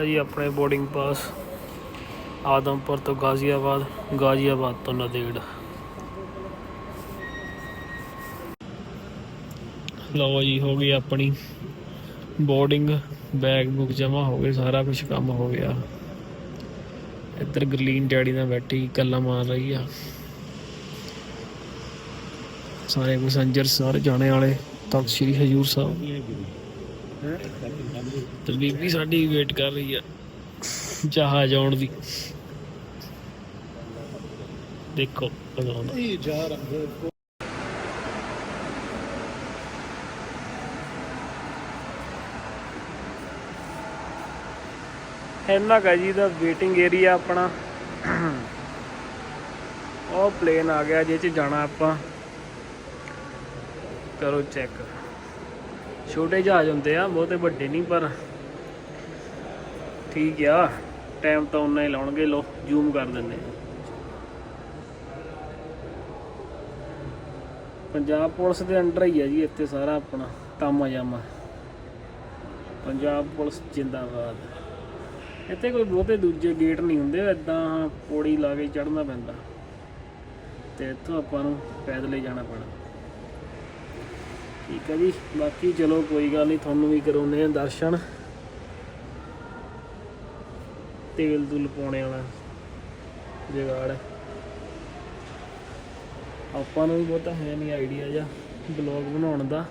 ਹੈ ਜੀ ਆਪਣੇ ਬੋਰਡਿੰਗ ਪਾਸ ਆਦਮਪੁਰ ਤੋਂ ਗਾਜ਼ੀਆਬਾਦ ਗਾਜ਼ੀਆਬਾਦ ਤੋਂ ਨਦੇੜ। ਲਓ ਜੀ, ਹੋ ਗਈ ਆਪਣੀ ਬੋਰਡਿੰਗ ਬੈਗ ਬੁੱਕ ਜਮਾ ਹੋ ਗਏ, ਸਾਰਾ ਕੁਝ ਕੰਮ ਹੋ ਗਿਆ। ਇੱਧਰ ਗਰਲੀਨ ਡੈਡੀ ਨਾਲ ਬੈਠੀ, ਗੱਲਾਂ ਮਾਰ ਰਹੀ ਆ। ਸਾਰੇ ਪੈਸੰਜਰ ਸਾਰੇ ਜਾਣੇ ਵਾਲੇ, ਤਖਤ ਸ੍ਰੀ ਹਜੂਰ ਸਾਹਿਬ। ਤੇ ਬੀਬੀ ਸਾਡੀ ਵੇਟ ਕਰ ਰਹੀ ਆ, ਜਹਾਜ਼ ਆਉਣ ਦੀ। ਦੇਖੋ ਕਦੋਂ ਆਉਂਦਾ ਇੰਨਾ ਕਾ ਜੀ ਦਾ ਵੇਟਿੰਗ ਏਰੀਆ ਆਪਣਾ। ਉਹ ਪਲੇਨ ਆ ਗਿਆ ਜੇ ਚ ਜਾਣਾ ਆਪਾਂ। ਕਰੋ ਚੈੱਕ ਛੋਟੇ ਜਹਾਜ਼ ਹੁੰਦੇ ਆ, ਬਹੁਤੇ ਵੱਡੇ ਨਹੀਂ, ਪਰ ਠੀਕ ਆ। ਟਾਈਮ ਤਾਂ ਉਨਾ ਹੀ ਲਾਉਣਗੇ ਲੋ ਜ਼ੂਮ ਕਰ ਦਿੰਦੇ ਪੰਜਾਬ ਪੁਲਿਸ ਦੇ ਅੰਡਰ ਹੀ ਆ ਜੀ ਇੱਥੇ ਸਾਰਾ ਆਪਣਾ ਤਾਮਾ ਜਾਮਾ ਪੰਜਾਬ ਪੁਲਿਸ ਜਿੰਦਾਬਾਦ। ਇੱਥੇ ਕੋਈ ਬਹੁਤੇ ਦੂਜੇ ਗੇਟ ਨਹੀਂ ਹੁੰਦੇ ਇਦਾਂ ਪੌੜੀ ਲਾ ਕੇ ਚੜ੍ਹਨਾ ਪੈਂਦਾ। ਤੇ ਇੱਥੋਂ ਆਪਾਂ ਨੂੰ ਪੈਦਲ ਹੀ ਜਾਣਾ ਪੈਣਾ। ਠੀਕ ਹੈ ਜੀ, ਬਾਕੀ ਚਲੋ ਕੋਈ ਗੱਲ ਨਹੀਂ ਤੁਹਾਨੂੰ ਵੀ ਕਰਾਉਨੇ ਆ ਦਰਸ਼ਨ। ਤੇਲ ਦੁਲ ਪਾਉਣੇ ਵਾਲਾ ਜਗਾੜ। ਆਪਾਂ ਨੂੰ ਵੀ ਬਹੁਤਾ ਹੈ ਨਹੀਂ ਆਈਡੀਆ ਜਾਂ ਬਲੌਗ ਬਣਾਉਣ ਦਾ।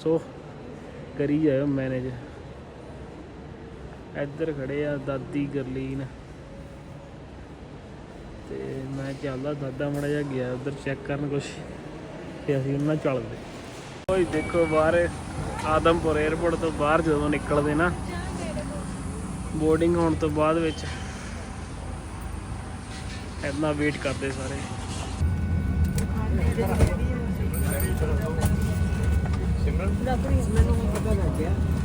ਸੋ, ਕਰੀ ਜਾਇਓ ਮੈਨੇਜ ਇੱਧਰ ਖੜੇ ਆ ਦਾਦੀ ਗਰਲੀਨ। ਤੇ ਮੈਂ ਚੱਲਦਾ, ਦਾਦਾ ਮੜਾ ਜਾ ਗਿਆ, ਉਧਰ ਚੈੱਕ ਕਰਨ ਕੁਛ। ਤੇ ਅਸੀਂ ਉਹਨਾਂ ਚੱਲਦੇ। ਓਏ ਦੇਖੋ ਬਾਹਰ ਆਦਮਪੁਰ 에ਅਰਪੋਰਟ ਤੋਂ ਬਾਹਰ ਜਦੋਂ ਨਿਕਲਦੇ ਨਾ ਬੋਰਡਿੰਗ ਹੋਣ ਤੋਂ ਬਾਅਦ ਵਿੱਚ ਇੰਨਾ ਵੇਟ ਕਰਦੇ ਸਾਰੇ। ਅਸੀਂ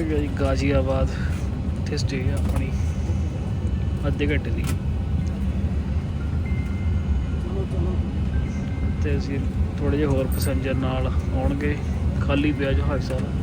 ਪਹੁੰਚ ਗਏ ਜੀ, ਗਾਜ਼ੀਆਬਾਦ ਇੱਥੇ ਸਟੇ ਆ ਆਪਣੀ, ਅੱਧੇ ਘੰਟੇ ਦੀ। ਤੇ ਅਸੀਂ ਥੋੜੇ ਜਿਹੇ ਹੋਰ ਪੈਸੇਂਜਰ ਨਾਲ ਆਉਣਗੇ, ਖਾਲੀ ਪਿਆ ਜਹਾਜ਼ ਸਾਰਾ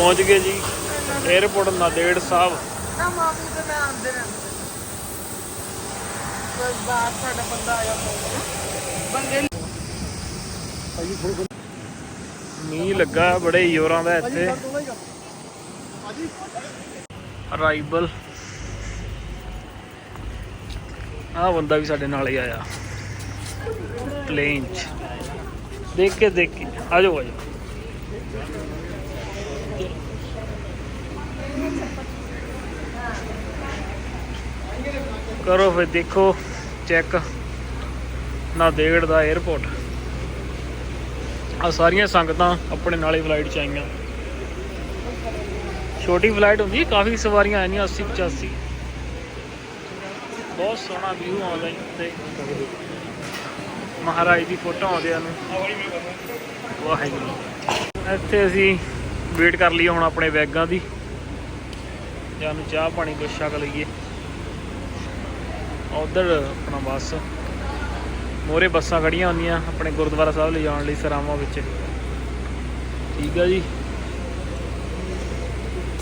ਪਹੁੰਚ ਗਏ ਜੀ। 에어ਪੋਰਟ ਨਾਦੇੜ ਸਾਹਿਬ। ਨਾ ਮਾਮੂ ਤੇ ਮੈਂ ਆਂਦੇ ਰਹਿੰਦੇ। ਬਸ ਬਾਹਰ ਸਾਡਾ ਬੰਦਾ ਆਇਆ ਬੰਦੇ ਮੀਂਹ ਲੱਗਾ ਬੜੇ ਜ਼ੋਰਾਂ ਦਾ ਇੱਥੇ। ਅਰਾਈਵਲ ਆਹ ਬੰਦਾ ਵੀ ਸਾਡੇ ਨਾਲ ਹੀ ਆਇਆ। ਪਲੇਨ ਚ। ਦੇਖ ਕੇ ਦੇਖ ਕੇ। ਆ ਜਾਓ। ਕਰੋ ਫਿਰ ਦੇਖੋ ਚੈੱਕ ਨਾਂਦੇੜ ਦਾ 에어ਪੋਰਟ ਆ ਸਾਰੀਆਂ ਸੰਗਤਾਂ ਆਪਣੇ ਨਾਲ ਹੀ ਫਲਾਈਟ ਚ ਆਈਆਂ। ਛੋਟੀ ਫਲਾਈਟ ਹੁੰਦੀ ਕਾਫੀ ਸਵਾਰੀਆਂ ਆਈਆਂ 80 85 ਬਹੁਤ ਸੋਹਣਾ ਵਿਊ ਆਉਂਦਾ ਇੱਥੇ ਮਹਾਰਾਜ ਦੀ ਫੋਟੋ ਆਉਂਦਿਆਂ ਨੂੰ। ਵਾਹਿਗੁਰੂ। ਇੱਥੇ ਅਸੀਂ ਵੇਟ ਕਰ ਲਈਏ ਹੁਣ ਆਪਣੇ ਬੈਗਾਂ ਦੀ। ਜਾਂ ਨੂੰ ਚਾਹ ਪਾਣੀ ਕੁਛ ਛਕ ਲਈਏ। ਉਧਰ ਆਪਣਾ ਬੱਸ ਮੋਰੇ ਬੱਸਾਂ ਖੜੀਆਂ ਹੁੰਦੀਆਂ ਆਪਣੇ ਗੁਰਦੁਆਰਾ ਸਾਹਿਬ ਲੈ ਜਾਣ ਲਈ ਸਰਾਵਾਂ ਵਿੱਚ। ਠੀਕ ਆ ਜੀ।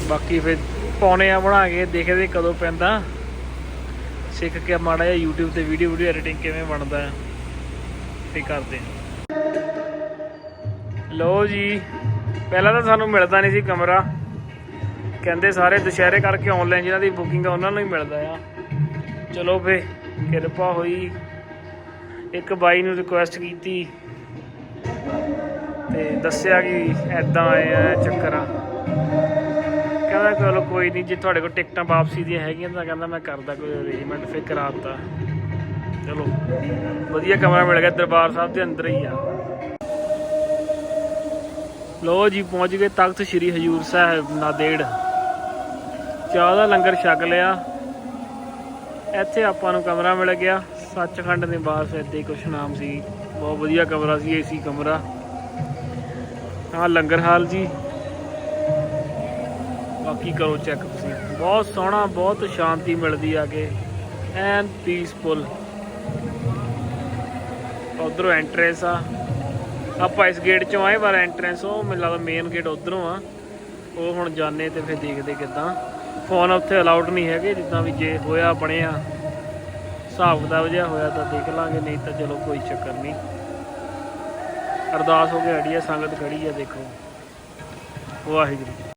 ਬਾਕੀ ਫਿਰ ਪਾਉਣੇ ਆ ਬਣਾ ਕੇ ਦੇਖਦੇ ਕਦੋਂ ਪੈਂਦਾ। ਸਿੱਖ ਕੇ ਮਾੜਾ ਜਿਹਾ YouTube ਤੇ ਵੀਡੀਓ ਵੀਡੀਓ ਐਡੀਟਿੰਗ ਕਿਵੇਂ ਬਣਦਾ। ਹੈ ਤੇ ਕਰਦੇ ਹਾਂ ਜੀ, ਪਹਿਲਾਂ ਤਾਂ ਸਾਨੂੰ ਮਿਲਦਾ ਨਹੀਂ ਸੀ ਕਮਰਾ। ਕਹਿੰਦੇ ਸਾਰੇ ਦੁਸ਼ਹਿਰੇ ਕਰਕੇ ਆਨਲਾਈਨ ਜਿਹਨਾਂ ਦੀ ਬੁਕਿੰਗ ਆ, ਉਹਨਾਂ ਨੂੰ ਹੀ ਮਿਲਦਾ ਆ। ਚਲੋ ਫੇ, ਕਿਰਪਾ ਹੋਈ। ਇੱਕ ਬਾਈ ਨੂੰ ਰਿਕੁਐਸਟ ਕੀਤੀ ਤੇ ਦੱਸਿਆ ਕਿ ਐਦਾਂ ਆਏ ਆ ਚੱਕਰ। ਆ ਕਹਿੰਦਾ ਚਲੋ ਕੋਈ ਨਹੀਂ ਜੇ ਤੁਹਾਡੇ ਕੋਲ ਟਿਕਟਾਂ ਵਾਪਸੀ ਦੀਆਂ ਹੈਗੀਆਂ ਤਾਂ ਕਹਿੰਦਾ ਮੈਂ ਕਰਦਾ ਕੋਈ ਅਰੇਂਜਮੈਂਟ ਫਿਰ ਕਰਾਤਾ। ਚਲੋ, ਵਧੀਆ ਕਮਰਾ ਮਿਲ ਗਿਆ, ਦਰਬਾਰ ਸਾਹਿਬ ਦੇ ਅੰਦਰ ਹੀ ਆ। ਲੋ ਜੀ, ਪਹੁੰਚ ਗਏ ਤਖਤ ਸ੍ਰੀ ਹਜੂਰ ਸਾਹਿਬ, ਨਾਦੇੜ। ਚਾਹ ਦਾ ਲੰਗਰ ਛਕ ਲਿਆ। ਇੱਥੇ ਆਪਾਂ ਨੂੰ ਕਮਰਾ ਮਿਲ ਗਿਆ। ਸੱਚਖੰਡ ਦੇ ਬਾਅਦ ਇੱਦਾਂ ਹੀ ਕੁਛ ਨਾਮ ਸੀ। ਬਹੁਤ ਵਧੀਆ ਕਮਰਾ ਸੀ, ਏਸੀ ਕਮਰਾ। ਆਹ ਲੰਗਰ ਹਾਲ ਜੀ। ਬਾਕੀ ਕਰੋ ਚੈੱਕ ਤੁਸੀਂ। ਬਹੁਤ ਸੋਹਣਾ, ਬਹੁਤ ਸ਼ਾਂਤੀ ਮਿਲਦੀ ਆ ਕੇ। ਐਨ ਪੀਸਫੁਲ ਉਧਰੋਂ ਐਂਟਰੈਂਸ ਆ। ਆਪਾਂ ਇਸ ਗੇਟ ਚੋਂ ਆਏ ਪਰ ਐਂਟਰੈਂਸ ਉਹ ਮੈਨੂੰ ਲੱਗਦਾ ਮੇਨ ਗੇਟ ਉਧਰੋਂ ਆ। ਉਹ ਹੁਣ ਜਾਣੇ ਤੇ ਫਿਰ ਦੇਖਦੇ ਕਿਦਾਂ। ਫੋਨ ਉੱਥੇ ਅਲਾਉਡ ਨਹੀਂ ਹੈਗੇ, ਜਿੱਦਾਂ ਵੀ ਜੇ ਹੋਇਆ, ਬਣਿਆ, ਹਿਸਾਬ ਕਿਤਾਬ ਜਿਹਾ ਹੋਇਆ ਤਾਂ ਦੇਖ ਲਾਂਗੇ, ਨਹੀਂ ਤਾਂ ਚਲੋ ਕੋਈ ਚੱਕਰ ਨਹੀਂ। ਅਰਦਾਸ ਹੋ ਕੇ ਅੜੀਆ ਸੰਗਤ ਖੜੀ ਆ, ਦੇਖੋ। ਵਾਹਿਗੁਰੂ।